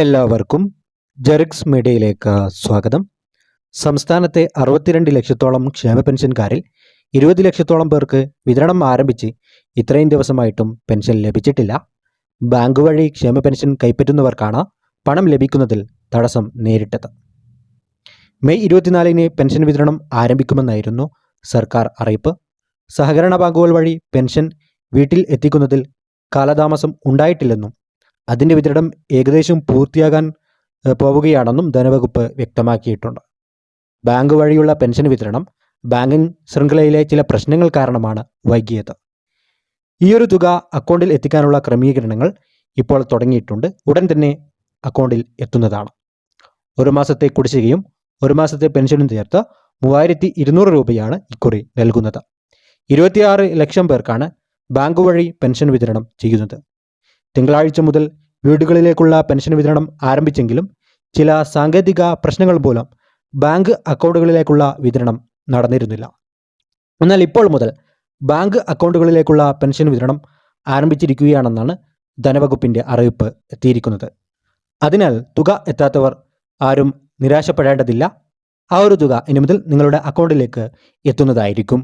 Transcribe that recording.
എല്ലാവർക്കും ജെറിക്സ് മീഡിയയിലേക്ക് സ്വാഗതം. സംസ്ഥാനത്തെ അറുപത്തിരണ്ട് ലക്ഷത്തോളം ക്ഷേമ പെൻഷൻകാരിൽ ഇരുപത് ലക്ഷത്തോളം പേർക്ക് വിതരണം ആരംഭിച്ച് ഇത്രയും ദിവസമായിട്ടും പെൻഷൻ ലഭിച്ചിട്ടില്ല. ബാങ്ക് വഴി ക്ഷേമ പെൻഷൻ കൈപ്പറ്റുന്നവർക്കാണ് പണം ലഭിക്കുന്നതിൽ തടസ്സം നേരിട്ടത്. മെയ് ഇരുപത്തിനാലിന് പെൻഷൻ വിതരണം ആരംഭിക്കുമെന്നായിരുന്നു സർക്കാർ അറിയിപ്പ്. സഹകരണ ബാങ്കുകൾ വഴി പെൻഷൻ വീട്ടിൽ എത്തിക്കുന്നതിൽ കാലതാമസം ഉണ്ടായിട്ടില്ലെന്നും അതിന്റെ വിതരണം ഏകദേശം പൂർത്തിയാകാൻ പോവുകയാണെന്നും ധനവകുപ്പ് വ്യക്തമാക്കിയിട്ടുണ്ട്. ബാങ്ക് വഴിയുള്ള പെൻഷൻ വിതരണം ബാങ്കിംഗ് ശൃംഖലയിലെ ചില പ്രശ്നങ്ങൾ കാരണമാണ് വൈകിയത്. ഈയൊരു തുക അക്കൗണ്ടിൽ എത്തിക്കാനുള്ള ക്രമീകരണങ്ങൾ ഇപ്പോൾ തുടങ്ങിയിട്ടുണ്ട്. ഉടൻ തന്നെ അക്കൗണ്ടിൽ എത്തുന്നതാണ്. ഒരു മാസത്തെ കുടിശ്ശികയും ഒരു മാസത്തെ പെൻഷനും ചേർത്ത് മൂവായിരത്തി ഇരുന്നൂറ് രൂപയാണ് ഇക്കുറി നൽകുന്നത്. ഇരുപത്തിയാറ് ലക്ഷം പേർക്കാണ് ബാങ്ക് വഴി പെൻഷൻ വിതരണം ചെയ്യുന്നത്. തിങ്കളാഴ്ച മുതൽ വീടുകളിലേക്കുള്ള പെൻഷൻ വിതരണം ആരംഭിച്ചെങ്കിലും ചില സാങ്കേതിക പ്രശ്നങ്ങൾ മൂലം ബാങ്ക് അക്കൗണ്ടുകളിലേക്കുള്ള വിതരണം നടന്നിരുന്നില്ല. എന്നാൽ ഇപ്പോൾ മുതൽ ബാങ്ക് അക്കൗണ്ടുകളിലേക്കുള്ള പെൻഷൻ വിതരണം ആരംഭിച്ചിരിക്കുകയാണെന്നാണ് ധനവകുപ്പിന്റെ അറിയിപ്പ് എത്തിയിരിക്കുന്നത്. അതിനാൽ തുക എത്താത്തവർ ആരും നിരാശപ്പെടേണ്ടതില്ല. ആ ഒരു തുക ഇനി മുതൽ നിങ്ങളുടെ അക്കൗണ്ടിലേക്ക് എത്തുന്നതായിരിക്കും.